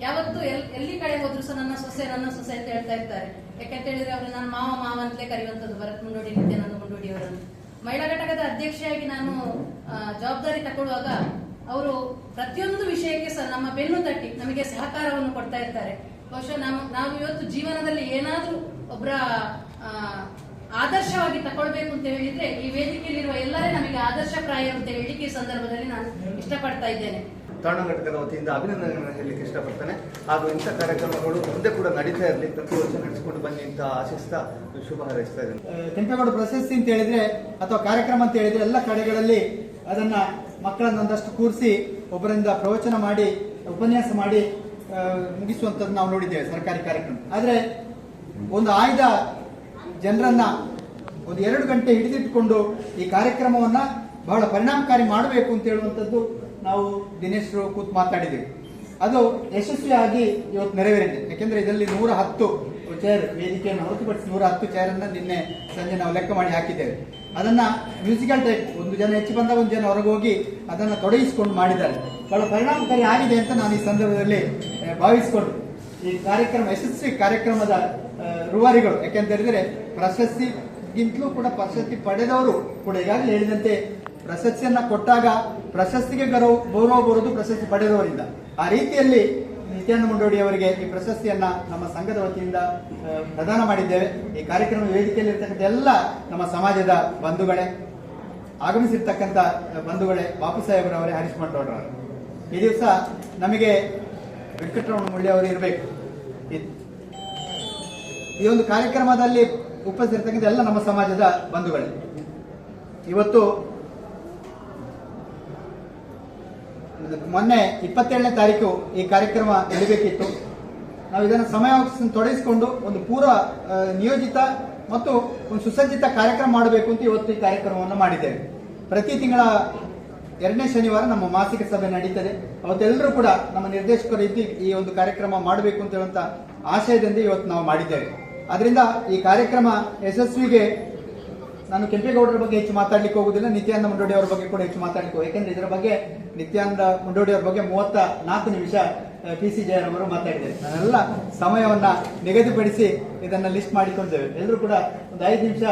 ಯಾವತ್ತು ಎಲ್- ಎಲ್ಲಿ ಕಡೆ ಹೋದ್ರು ಸಹ ನನ್ನ ಸೊಸೆ ನನ್ನ ಸೊಸೆ ಅಂತ ಹೇಳ್ತಾ ಇರ್ತಾರೆ. ಯಾಕಂತ ಹೇಳಿದ್ರೆ ಅವರು ನನ್ನ ಮಾವ ಮಾವ ಅಂತಲೇ ಕರೆಯುವಂಥದ್ದು, ಭರತ್ ಮುಂಡೋಡಿ ನಿತ್ಯಾನಂದ ಮುಂಡೋಡಿ ಅವರನ್ನು ಮಹಿಳಾ ಘಟಕದ ಅಧ್ಯಕ್ಷೆಯಾಗಿ ನಾನು ಜವಾಬ್ದಾರಿ ತಗೊಳ್ಳುವಾಗ ಅವರು ಪ್ರತಿಯೊಂದು ವಿಷಯಕ್ಕೆ ಸಹ ನಮ್ಮ ಬೆನ್ನು ತಟ್ಟಿ ನಮಗೆ ಸಹಕಾರವನ್ನು ಕೊಡ್ತಾ ಇರ್ತಾರೆ. ಬಹುಶಃ ನಾವು ನಾವು ಇವತ್ತು ಜೀವನದಲ್ಲಿ ಏನಾದರೂ ಒಬ್ಬರ ಆದರ್ಶವಾಗಿ ತಗೊಳ್ಬೇಕು ಅಂತ ಹೇಳಿದ್ರೆ ಈ ವೇದಿಕೆಯಲ್ಲಿರುವ ಎಲ್ಲರೇ ನಮಗೆ ಆದರ್ಶಪ್ರಾಯ ಅಂತ ಹೇಳಿಕೆ ಸಂದರ್ಭದಲ್ಲಿ ನಾನು ಇಷ್ಟಪಡ್ತಾ ಇದ್ದೇನೆ. ತಾಣ ಘಟಕದ ವತಿಯಿಂದ ಅಭಿನಂದನೆಗಳನ್ನು ಹೇಳಲಿಕ್ಕೆ ಇಷ್ಟಪಡ್ತೇನೆ. ಹಾಗೂ ಇಂಥ ಕಾರ್ಯಕ್ರಮಗಳು ಮುಂದೆ ಕೂಡ ನಡೀತಾ ಇರಲಿ. ಪ್ರತಿ ವರ್ಷ ನಡೆಸಿಕೊಂಡು ಬನ್ನಿ ಅಂತ ಆಶಿಸ್ತಾ ಶುಭ ಹಾರೈಸ್ತಾ ಇದ್ದೇನೆ. ಕೆಂಪೇಗೌಡ ಪ್ರಶಸ್ತಿ ಅಂತ ಹೇಳಿದ್ರೆ ಅಥವಾ ಕಾರ್ಯಕ್ರಮ ಅಂತ ಹೇಳಿದ್ರೆ ಎಲ್ಲ ಕಡೆಗಳಲ್ಲಿ ಅದನ್ನ ಮಕ್ಕಳನ್ನ ಒಂದಷ್ಟು ಕೂರಿಸಿ ಒಬ್ಬರಿಂದ ಪ್ರವಚನ ಮಾಡಿ, ಉಪನ್ಯಾಸ ಮಾಡಿ ಮುಗಿಸುವಂತದ್ದು ನಾವು ನೋಡಿದ್ದೇವೆ ಸರ್ಕಾರಿ ಕಾರ್ಯಕ್ರಮ. ಆದ್ರೆ ಒಂದು ಆಯ್ದ ಜನರನ್ನ ಒಂದು ಎರಡು ಗಂಟೆ ಹಿಡಿದಿಟ್ಟುಕೊಂಡು ಈ ಕಾರ್ಯಕ್ರಮವನ್ನ ಬಹಳ ಪರಿಣಾಮಕಾರಿ ಮಾಡಬೇಕು ಅಂತ ಹೇಳುವಂಥದ್ದು ನಾವು ದಿನೇಶ್ರು ಕೂತ್ ಮಾತಾಡಿದ್ದೇವೆ. ಅದು ಯಶಸ್ವಿಯಾಗಿ ಇವತ್ತು ನೆರವೇರಿದೆ. ಯಾಕೆಂದ್ರೆ ಇದರಲ್ಲಿ ನೂರ ಹತ್ತು ಚೇರ್ ವೇದಿಕೆಯನ್ನು ಹೊರತುಪಡಿಸಿ ನೂರ ಹತ್ತು ಚೇರನ್ನು ನಿನ್ನೆ ಸಂಜೆ ನಾವು ಲೆಕ್ಕ ಮಾಡಿ ಹಾಕಿದ್ದೇವೆ. ಅದನ್ನ ಮ್ಯೂಸಿಕಲ್ ಟೈಪ್ ಒಂದು ಜನ ಹೆಚ್ಚು ಬಂದಾಗ ಒಂದು ಜನ ಹೊರಗೆ ಹೋಗಿ ಅದನ್ನ ತೊಡಗಿಸಿಕೊಂಡು ಮಾಡಿದ್ದಾರೆ. ಬಹಳ ಪರಿಣಾಮಕಾರಿ ಆಗಿದೆ ಅಂತ ನಾನು ಈ ಸಂದರ್ಭದಲ್ಲಿ ಭಾವಿಸಿಕೊಂಡು. ಈ ಕಾರ್ಯಕ್ರಮ, ಯಶಸ್ವಿ ಕಾರ್ಯಕ್ರಮದ ರೂವಾರಿಗಳು. ಯಾಕೆಂತ ಹೇಳಿದ್ರೆ ಪ್ರಶಸ್ತಿಗಿಂತಲೂ ಕೂಡ ಪ್ರಶಸ್ತಿ ಪಡೆದವರು ಕೂಡ ಈಗಾಗಲೇ ಹೇಳಿದಂತೆ ಪ್ರಶಸ್ತಿಯನ್ನ ಕೊಟ್ಟಾಗ ಪ್ರಶಸ್ತಿಗೆ ಗೌರವ ಗೌರವ ಬರುವುದು ಪ್ರಶಸ್ತಿ ಪಡೆದವರಿಂದ. ಆ ರೀತಿಯಲ್ಲಿ ನಿತ್ಯಾನಂದ ಮುಂಡೋಡಿ ಅವರಿಗೆ ಈ ಪ್ರಶಸ್ತಿಯನ್ನ ನಮ್ಮ ಸಂಘದ ವತಿಯಿಂದ ಪ್ರದಾನ ಮಾಡಿದ್ದೇವೆ. ಈ ಕಾರ್ಯಕ್ರಮ ವೇದಿಕೆಯಲ್ಲಿ ಇರ್ತಕ್ಕಂಥ ಎಲ್ಲ ನಮ್ಮ ಸಮಾಜದ ಬಂಧುಗಳೇ, ಆಗಮಿಸಿರ್ತಕ್ಕಂಥ ಬಂಧುಗಳೇ ಬಾಪು ಸಾಹೇಬರವರೇ ಹರೀಶ್ ಮಂಡೋಡ್ರವರು ಈ ದಿವಸ ನಮಗೆ ವೆಂಕಟರಮಣ ಮುಳ್ಳಿ ಅವರು ಇರಬೇಕು. ಈ ಒಂದು ಕಾರ್ಯಕ್ರಮದಲ್ಲಿ ಉಪಸ್ಥಿತಿರ್ತಕ್ಕಂಥ ಎಲ್ಲ ನಮ್ಮ ಸಮಾಜದ ಬಂಧುಗಳೇ. ಇವತ್ತು ಮೊನ್ನೆ ಇಪ್ಪತ್ತೇಳನೇ ತಾರೀಕು ಈ ಕಾರ್ಯಕ್ರಮ ನಡೀಬೇಕಿತ್ತು. ನಾವು ಇದನ್ನು ಸಮಯ ತೊಡಗಿಸಿಕೊಂಡು ಒಂದು ಪೂರ್ವ ನಿಯೋಜಿತ ಮತ್ತು ಒಂದು ಸುಸಜ್ಜಿತ ಕಾರ್ಯಕ್ರಮ ಮಾಡಬೇಕು ಅಂತ ಇವತ್ತು ಈ ಕಾರ್ಯಕ್ರಮವನ್ನು ಮಾಡಿದ್ದೇವೆ. ಪ್ರತಿ ತಿಂಗಳ ಎರಡನೇ ಶನಿವಾರ ನಮ್ಮ ಮಾಸಿಕ ಸಭೆ ನಡೀತದೆ. ಅವತ್ತೆಲ್ಲರೂ ಕೂಡ ನಮ್ಮ ನಿರ್ದೇಶಕರು ಇದ್ದು ಈ ಒಂದು ಕಾರ್ಯಕ್ರಮ ಮಾಡಬೇಕು ಅಂತ ಹೇಳುವಂತ ಆಶಯದಿಂದ ಇವತ್ತು ನಾವು ಮಾಡಿದ್ದೇವೆ. ಅದರಿಂದ ಈ ಕಾರ್ಯಕ್ರಮ ಯಶಸ್ವಿಗೆ ನಾನು ಕೆಂಪೇಗೌಡರ ಬಗ್ಗೆ ಹೆಚ್ಚು ಮಾತಾಡ್ಲಿಕ್ಕೆ ಹೋಗುದಿಲ್ಲ, ನಿತ್ಯಾನಂದ ಮುಂಡೋಡಿ ಅವರ ಬಗ್ಗೆ ಕೂಡ ಹೆಚ್ಚು ಮಾತಾಡ್ಲಿಕ್ಕೆ ಹೋಗಿ ಯಾಕಂದ್ರೆ ಇದರ ಬಗ್ಗೆ ನಿತ್ಯಾನಂದ ಮುಂಡೋಡಿ ಅವರ ಬಗ್ಗೆ ಮೂವತ್ತ ನಾಲ್ಕು ನಿಮಿಷ ಪಿ ಸಿ ಜಯರಾಮ್ ಅವರು ಮಾತಾಡಿದ್ದಾರೆ. ನಾನೆಲ್ಲ ಸಮಯವನ್ನ ನಿಗದಿಪಡಿಸಿ ಇದನ್ನ ಲಿಸ್ಟ್ ಮಾಡಿಕೊಂಡೇವೆ ಎಲ್ಲರೂ ಕೂಡ ಒಂದು ಐದು ನಿಮಿಷ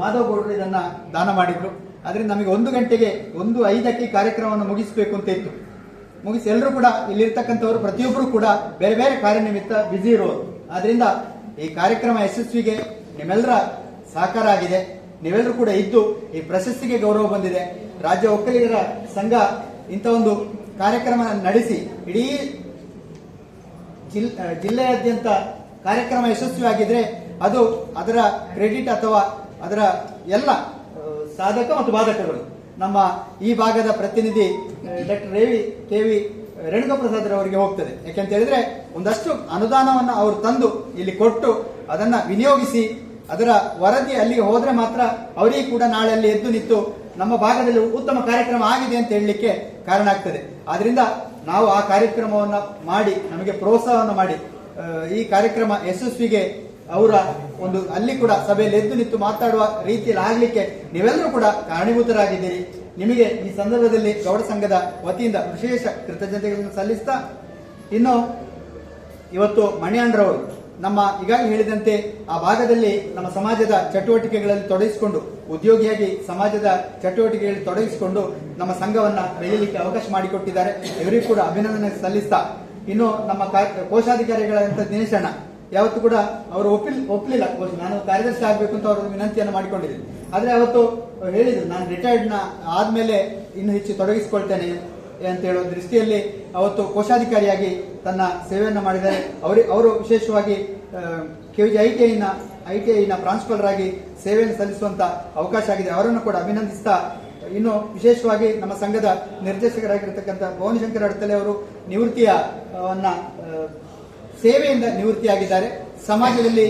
ಮಾಧವ್ ಗೌಡರು ಇದನ್ನ ದಾನ ಮಾಡಿದ್ರು. ಅದರಿಂದ ನಮಗೆ ಒಂದು ಗಂಟೆಗೆ ಒಂದು ಐದಕ್ಕೆ ಕಾರ್ಯಕ್ರಮವನ್ನು ಮುಗಿಸಬೇಕು ಅಂತ ಇತ್ತು. ಮುಗಿಸಿ ಎಲ್ಲರೂ ಕೂಡ ಇಲ್ಲಿರ್ತಕ್ಕಂಥವ್ರು ಪ್ರತಿಯೊಬ್ಬರು ಕೂಡ ಬೇರೆ ಬೇರೆ ಕಾರ್ಯನಿಮಿತ್ತ ಬ್ಯುಸಿ ಇರೋದು ಆದ್ರಿಂದ ಈ ಕಾರ್ಯಕ್ರಮ ಯಶಸ್ವಿಗೆ ನಿಮ್ಮೆಲ್ಲರ ಸಹಕಾರ ಆಗಿದೆ ನೀವೆಲ್ಲರೂ ಕೂಡ ಇದ್ದು ಈ ಪ್ರಶಸ್ತಿಗೆ ಗೌರವ ಬಂದಿದೆ. ರಾಜ್ಯ ಒಕ್ಕಲಿಗರ ಸಂಘ ಇಂಥ ಒಂದು ಕಾರ್ಯಕ್ರಮ ನಡೆಸಿ ಇಡೀ ಜಿಲ್- ಜಿಲ್ಲೆಯಾದ್ಯಂತ ಕಾರ್ಯಕ್ರಮ ಯಶಸ್ವಿಯಾಗಿದ್ರೆ ಅದು ಅದರ ಕ್ರೆಡಿಟ್ ಅಥವಾ ಅದರ ಎಲ್ಲ ಸಾಧಕ ಮತ್ತು ಬಾಧಕಗಳು. ನಮ್ಮ ಈ ಭಾಗದ ಪ್ರತಿನಿಧಿ ಡಾಕ್ಟರ್ ರೇವಿ ಕೆ ವಿ ರೇಣುಕಾಪ್ರಸಾದ್ ಅವರಿಗೆ ಹೋಗ್ತದೆ. ಯಾಕೆಂತ ಹೇಳಿದ್ರೆ ಒಂದಷ್ಟು ಅನುದಾನವನ್ನು ಅವರು ತಂದು ಇಲ್ಲಿ ಕೊಟ್ಟು ಅದನ್ನ ವಿನಿಯೋಗಿಸಿ ಅದರ ವರದಿ ಅಲ್ಲಿಗೆ ಹೋದ್ರೆ ಮಾತ್ರ ಅವರಿಗೆ ಕೂಡ ನಾಳೆ ಅಲ್ಲಿ ಎದ್ದು ನಿಂತು ನಮ್ಮ ಭಾಗದಲ್ಲಿ ಉತ್ತಮ ಕಾರ್ಯಕ್ರಮ ಆಗಿದೆ ಅಂತ ಹೇಳಲಿಕ್ಕೆ ಕಾರಣ ಆಗ್ತದೆ. ಆದ್ರಿಂದ ನಾವು ಆ ಕಾರ್ಯಕ್ರಮವನ್ನು ಮಾಡಿ, ನಮಗೆ ಪ್ರೋತ್ಸಾಹವನ್ನು ಮಾಡಿ ಈ ಕಾರ್ಯಕ್ರಮ ಯಶಸ್ವಿಗೆ ಅವರ ಒಂದು ಅಲ್ಲಿ ಕೂಡ ಸಭೆಯಲ್ಲಿ ಎದ್ದು ನಿಂತು ಮಾತಾಡುವ ರೀತಿಯಲ್ಲಿ ಆಗಲಿಕ್ಕೆ ನೀವೆಲ್ಲರೂ ಕೂಡ ಕಾರಣೀಭೂತರಾಗಿದ್ದೀರಿ. ನಿಮಗೆ ಈ ಸಂದರ್ಭದಲ್ಲಿ ಗೌಡ ಸಂಘದ ವತಿಯಿಂದ ವಿಶೇಷ ಕೃತಜ್ಞತೆಗಳನ್ನು ಸಲ್ಲಿಸ್ತಾ, ಇನ್ನು ಇವತ್ತು ಮಣಿಯಂಡ್ರವರು ನಮ್ಮ ಈಗಾಗಲೇ ಹೇಳಿದಂತೆ ಆ ಭಾಗದಲ್ಲಿ ನಮ್ಮ ಸಮಾಜದ ಚಟುವಟಿಕೆಗಳಲ್ಲಿ ತೊಡಗಿಸಿಕೊಂಡು, ಉದ್ಯೋಗಿಯಾಗಿ ಸಮಾಜದ ಚಟುವಟಿಕೆಗಳಲ್ಲಿ ತೊಡಗಿಸಿಕೊಂಡು ನಮ್ಮ ಸಂಘವನ್ನ ಬೆಳೆಯಲಿಕ್ಕೆ ಅವಕಾಶ ಮಾಡಿಕೊಟ್ಟಿದ್ದಾರೆ. ಇವರಿಗೂ ಕೂಡ ಅಭಿನಂದನೆ ಸಲ್ಲಿಸ್ತಾ, ಇನ್ನು ನಮ್ಮ ಕೋಶಾಧಿಕಾರಿಗಳಂತ ದಿನೇಶ್ ಅಣ್ಣ ಯಾವತ್ತು ಕೂಡ ಅವರು ಒಪ್ಪಿಲ್ ಒಪ್ಪಲಿಲ್ಲ ಕೋಶ, ನಾನು ಕಾರ್ಯದರ್ಶಿ ಆಗಬೇಕು ಅಂತ ಅವರು ವಿನಂತಿಯನ್ನು ಮಾಡಿಕೊಂಡಿದ್ದೀನಿ. ಆದರೆ ಅವತ್ತು ಹೇಳಿದ್ರು, ನಾನು ರಿಟೈರ್ಡ್ನ ಆದ್ಮೇಲೆ ಇನ್ನು ಹೆಚ್ಚು ತೊಡಗಿಸಿಕೊಳ್ತೇನೆ ಅಂತ ಹೇಳೋ ದೃಷ್ಟಿಯಲ್ಲಿ ಅವತ್ತು ಕೋಶಾಧಿಕಾರಿಯಾಗಿ ತನ್ನ ಸೇವೆಯನ್ನು ಮಾಡಿದ್ದಾರೆ ಅವರು ಅವರು ವಿಶೇಷವಾಗಿ ಕೆವಿಜಿ ಐ ಟಿ ಐನ ಐ ಟಿ ಐನ ಪ್ರಾನ್ಸಿಪಲ್ ಆಗಿ ಸೇವೆಯನ್ನು ಸಲ್ಲಿಸುವಂತ ಅವಕಾಶ ಆಗಿದೆ. ಅವರನ್ನು ಕೂಡ ಅಭಿನಂದಿಸ್ತಾ, ಇನ್ನು ವಿಶೇಷವಾಗಿ ನಮ್ಮ ಸಂಘದ ನಿರ್ದೇಶಕರಾಗಿರ್ತಕ್ಕಂಥ ಭುವನಶಂಕರ್ ಅಡ್ತಲೆ ಅವರು ನಿವೃತ್ತಿಯ ಸೇವೆಯಿಂದ ನಿವೃತ್ತಿಯಾಗಿದ್ದಾರೆ. ಸಮಾಜದಲ್ಲಿ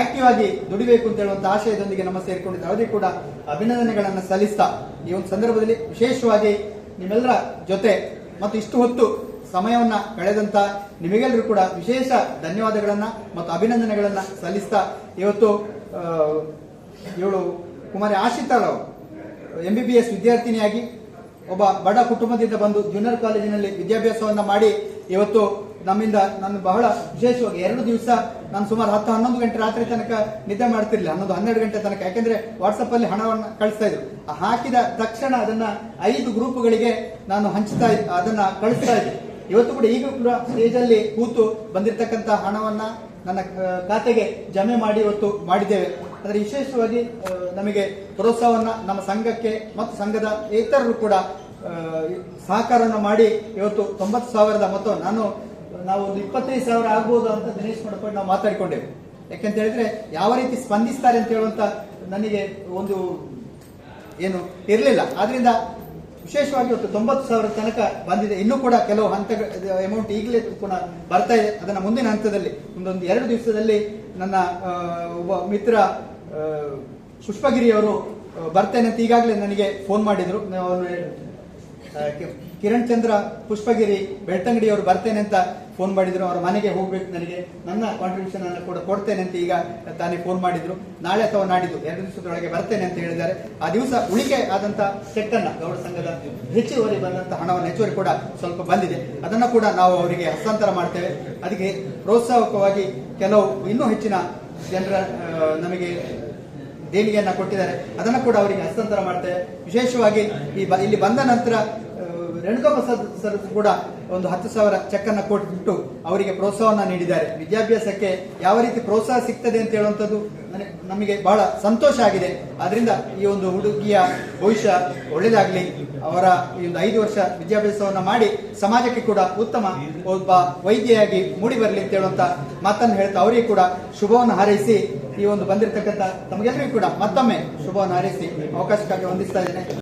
ಆಕ್ಟಿವ್ ಆಗಿ ದುಡಿಬೇಕು ಅಂತ ಹೇಳುವಂತ ಆಶಯದೊಂದಿಗೆ ನಮ್ಮ ಸೇರಿಕೊಂಡಿದ್ದ ಅವರಿಗೆ ಕೂಡ ಅಭಿನಂದನೆಗಳನ್ನು ಸಲ್ಲಿಸ್ತಾ, ಈ ಒಂದು ಸಂದರ್ಭದಲ್ಲಿ ವಿಶೇಷವಾಗಿ ನಿಮ್ಮೆಲ್ಲರ ಜೊತೆ ಮತ್ತು ಇಷ್ಟು ಹೊತ್ತು ಸಮಯವನ್ನ ಕಳೆದಂತ ನಿಮಗೆಲ್ಲರೂ ಕೂಡ ವಿಶೇಷ ಧನ್ಯವಾದಗಳನ್ನ ಮತ್ತು ಅಭಿನಂದನೆಗಳನ್ನ ಸಲ್ಲಿಸ್ತಾ ಇವತ್ತು ಇವಳು ಕುಮಾರಿ ಆಶಿತಾಳ್ ಎಂ ಬಿ ಬಿ ಎಸ್ ವಿದ್ಯಾರ್ಥಿನಿಯಾಗಿ ಒಬ್ಬ ಬಡ ಕುಟುಂಬದಿಂದ ಬಂದು ಜೂನಿಯರ್ ಕಾಲೇಜಿನಲ್ಲಿ ವಿದ್ಯಾಭ್ಯಾಸವನ್ನ ಮಾಡಿ ಇವತ್ತು ನಮ್ಮಿಂದ ನಾನು ಬಹಳ ವಿಶೇಷವಾಗಿ ಎರಡು ದಿವಸ ನಾನು ಸುಮಾರು ಹತ್ತು ಹನ್ನೊಂದು ಗಂಟೆ ರಾತ್ರಿ ತನಕ ನಿದ್ದೆ ಮಾಡ್ತಿರ್ಲಿಲ್ಲ, ಹನ್ನೊಂದು ಹನ್ನೆರಡು ಗಂಟೆ ತನಕ, ಯಾಕೆಂದ್ರೆ ವಾಟ್ಸಪ್ ಅಲ್ಲಿ ಹಣವನ್ನು ಕಳಿಸ್ತಾ ಇದ್ರು. ಹಾಕಿದ ತಕ್ಷಣ ಅದನ್ನ ಐದು ಗ್ರೂಪ್ಗಳಿಗೆ ನಾನು ಹಂಚ್ತಾ ಅದನ್ನ ಕಳಿಸ್ತಾ ಇದ್ದೆ. ಇವತ್ತು ಕೂಡ ಈಗ ಕೂಡ ಸ್ಟೇಜ್ ಅಲ್ಲಿ ಕೂತು ಬಂದಿರತಕ್ಕಂತ ಹಣವನ್ನ ನನ್ನ ಖಾತೆಗೆ ಜಮೆ ಮಾಡಿ ಇವತ್ತು ಮಾಡಿದ್ದೇವೆ. ಆದರೆ ವಿಶೇಷವಾಗಿ ನಮಗೆ ಪ್ರೋತ್ಸಾಹವನ್ನ ನಮ್ಮ ಸಂಘಕ್ಕೆ ಮತ್ತು ಸಂಘದ ಇತರರು ಕೂಡ ಸಹಕಾರವನ್ನು ಮಾಡಿ ಇವತ್ತು ತೊಂಬತ್ತು ಸಾವಿರದ ಮೊತ್ತ ನಾನು, ನಾವು ಒಂದು ಇಪ್ಪತ್ತೈದು ಸಾವಿರ ಆಗ್ಬೋದು ಅಂತ ದಿನೇಶ್ ಮಾಡ್ಕೊಂಡು ನಾವು ಮಾತಾಡಿಕೊಂಡೆವು. ಯಾಕೆಂತ ಹೇಳಿದ್ರೆ ಯಾವ ರೀತಿ ಸ್ಪಂದಿಸ್ತಾರೆ ಅಂತ ಹೇಳುವಂತ ನನಗೆ ಒಂದು ಏನು ಇರಲಿಲ್ಲ. ಆದ್ರಿಂದ ವಿಶೇಷವಾಗಿ ಇವತ್ತು ತೊಂಬತ್ತು ಸಾವಿರ ತನಕ ಬಂದಿದೆ. ಇನ್ನೂ ಕೂಡ ಕೆಲವು ಹಂತಗಳ ಅಮೌಂಟ್ ಈಗಲೇ ಕೂಡ ಬರ್ತಾ ಇದೆ. ಅದನ್ನ ಮುಂದಿನ ಹಂತದಲ್ಲಿ ಒಂದೊಂದು ಎರಡು ದಿವಸದಲ್ಲಿ ನನ್ನ ಒಬ್ಬ ಮಿತ್ರ ಆ, ಪುಷ್ಪಗಿರಿ ಅವರು ಬರ್ತೇನೆ ಅಂತ ಈಗಾಗಲೇ ನನಗೆ ಫೋನ್ ಮಾಡಿದ್ರು. ಕಿ- ಕಿರಣ್ ಚಂದ್ರ ಪುಷ್ಪಗಿರಿ ಬೆಳ್ತಂಗಡಿ ಅವರು ಬರ್ತೇನೆ ಅಂತ ಫೋನ್ ಮಾಡಿದ್ರು. ಅವರ ಮನೆಗೆ ಹೋಗ್ಬೇಕು ನನಗೆ. ನನ್ನ ಕಾಂಟ್ರಿಬ್ಯೂಷನ್ ಅನ್ನು ಕೂಡ ಕೊಡ್ತೇನೆ ಅಂತ ಈಗ ತಾನೇ ಫೋನ್ ಮಾಡಿದ್ರು. ನಾಳೆ ಅಥವಾ ನಾಡಿದ್ದು ಎರಡು ದಿವಸದೊಳಗೆ ಬರ್ತೇನೆ ಅಂತ ಹೇಳಿದ್ದಾರೆ. ಆ ದಿವಸ ಉಳಿಕೆ ಆದಂತ ಸೆಟ್ ಅನ್ನ ಗೌಡ ಸಂಘದ ಹೆಚ್ಚುವರಿ ಬಂದಂತ ಹಣವನ್ನು ಹೆಚ್ಚುವರಿ ಕೂಡ ಸ್ವಲ್ಪ ಬಂದಿದೆ. ಅದನ್ನು ಕೂಡ ನಾವು ಅವರಿಗೆ ಹಸ್ತಾಂತರ ಮಾಡ್ತೇವೆ. ಅದಕ್ಕೆ ಪ್ರೋತ್ಸಾಹಕವಾಗಿ ಕೆಲವು ಇನ್ನೂ ಹೆಚ್ಚಿನ ಜನರ ನಮಗೆ ದೇಣಿಗೆಯನ್ನ ಕೊಟ್ಟಿದ್ದಾರೆ. ಅದನ್ನು ಕೂಡ ಅವರಿಗೆ ಹಸ್ತಾಂತರ ಮಾಡ್ತೇವೆ. ವಿಶೇಷವಾಗಿ ಈ ಇಲ್ಲಿ ಬಂದ ನಂತರ ಆ, ರೇಣುಕಾ ಪ್ರಸಾದ್ ಸರ್ ಕೂಡ ಒಂದು ಹತ್ತು ಸಾವಿರ ಚೆಕ್ ಅನ್ನ ಕೊಟ್ಟು ಅವರಿಗೆ ಪ್ರೋತ್ಸಾಹವನ್ನ ನೀಡಿದ್ದಾರೆ. ವಿದ್ಯಾಭ್ಯಾಸಕ್ಕೆ ಯಾವ ರೀತಿ ಪ್ರೋತ್ಸಾಹ ಸಿಗ್ತದೆ ಅಂತ ಹೇಳುವಂಥದ್ದು ನಮಗೆ ಬಹಳ ಸಂತೋಷ ಆಗಿದೆ. ಆದ್ರಿಂದ ಈ ಒಂದು ಹುಡುಗಿಯ ಭವಿಷ್ಯ ಒಳ್ಳೆಯದಾಗಲಿ. ಅವರ ಈ ಒಂದು ಐದು ವರ್ಷ ವಿದ್ಯಾಭ್ಯಾಸವನ್ನ ಮಾಡಿ ಸಮಾಜಕ್ಕೆ ಕೂಡ ಉತ್ತಮ ಒಬ್ಬ ವೈದ್ಯೆಯಾಗಿ ಮೂಡಿ ಬರಲಿ ಅಂತ ಹೇಳುವಂತ ಮಾತನ್ನು ಹೇಳ್ತಾ ಅವರಿಗೆ ಕೂಡ ಶುಭವನ್ನು ಹಾರೈಸಿ ಈ ಒಂದು ಬಂದಿರತಕ್ಕಂಥ ತಮಗೆಲ್ಲರಿಗೂ ಕೂಡ ಮತ್ತೊಮ್ಮೆ ಶುಭವನ್ನು ಹಾರೈಸಿ ಅವಕಾಶಕ್ಕಾಗಿ ವಂದಿಸ್ತಾ ಇದ್ದೇನೆ.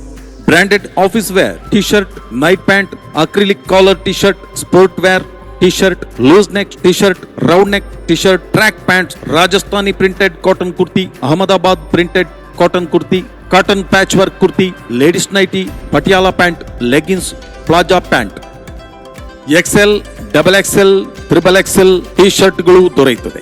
Branded office wear T shirt night pant acrylic collar T shirt sport wear T shirt loose neck T shirt round neck T shirt track pants Rajasthani printed cotton kurti Ahmedabad printed cotton kurti cotton patch work kurti ladies nighty Patiala pant leggings palazzo pant XL double XL triple XL T ಶರ್ಟ್ಗಳು ದೊರೆಯುತ್ತದೆ.